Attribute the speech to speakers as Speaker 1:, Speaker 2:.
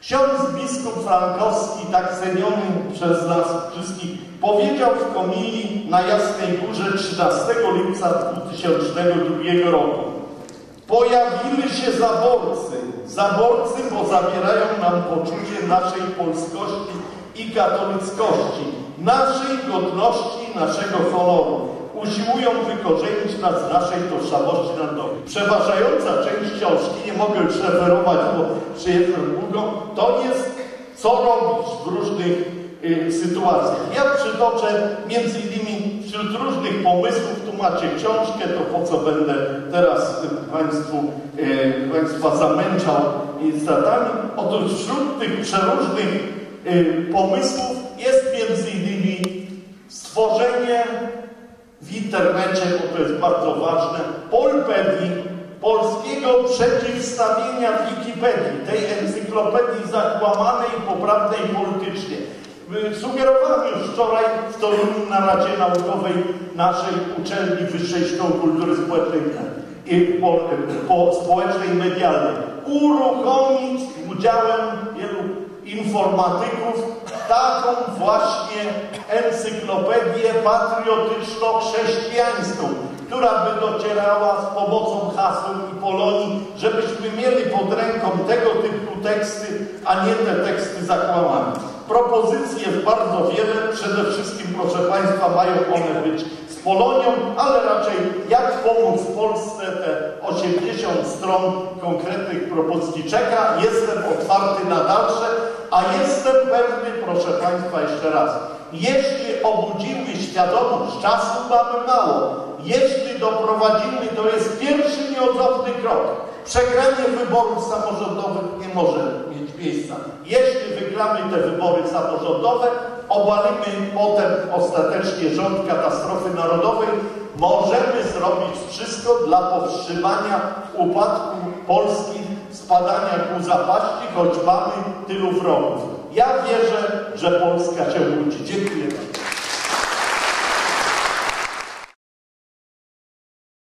Speaker 1: Ksiądz biskup Frankowski, tak ceniony przez nas wszystkich, powiedział w komilii na Jasnej Górze 13 lipca 2002 roku. Pojawili się zaborcy, zaborcy, bo zabierają nam poczucie naszej polskości i katolickości, naszej godności, naszego honoru. Usiłują wykorzenić nas z naszej tożsamości narodowej. Przeważająca część książki, nie mogę już referować, bo przyjeżdżam długo, to jest co robić w różnych y, sytuacjach. Ja przytoczę między innymi wśród różnych pomysłów, tu macie książkę, to po co będę teraz Państwu, y, Państwa zamęczał statami. Otóż wśród tych przeróżnych y, pomysłów jest między innymi stworzenie w internecie, bo to jest bardzo ważne, Polpedii, polskiego przeciwstawienia Wikipedii, tej encyklopedii zakłamanej i poprawnej politycznie. Sugerowałem już wczoraj w Toruniu na Radzie Naukowej naszej uczelni Wyższej Szkoły Kultury Społecznej i po, po społecznej medialnej uruchomić udziałem wielu informatyków taką właśnie encyklopedię patriotyczno-chrześcijańską, która by docierała z pomocą haseł i Polonii, żebyśmy mieli pod ręką tego typu teksty, a nie te teksty zakłamane. Propozycji jest bardzo wiele, przede wszystkim, proszę Państwa, mają one być Polonią, ale raczej jak pomóc Polsce te 80 stron konkretnych propozycji czeka. Jestem otwarty na dalsze, a jestem pewny, proszę Państwa, jeszcze raz, jeśli obudzimy świadomość, czasu mamy mało, jeśli doprowadzimy, to jest pierwszy nieodzowny krok. Przegranie wyborów samorządowych nie może mieć miejsca. Jeśli wygramy te wybory samorządowe, obalimy potem ostatecznie rząd katastrofy narodowej, możemy zrobić wszystko dla powstrzymania upadku Polski, spadania ku zapaści, choć mamy tylu wrogów. Ja wierzę, że Polska się budzi. Dziękuję bardzo.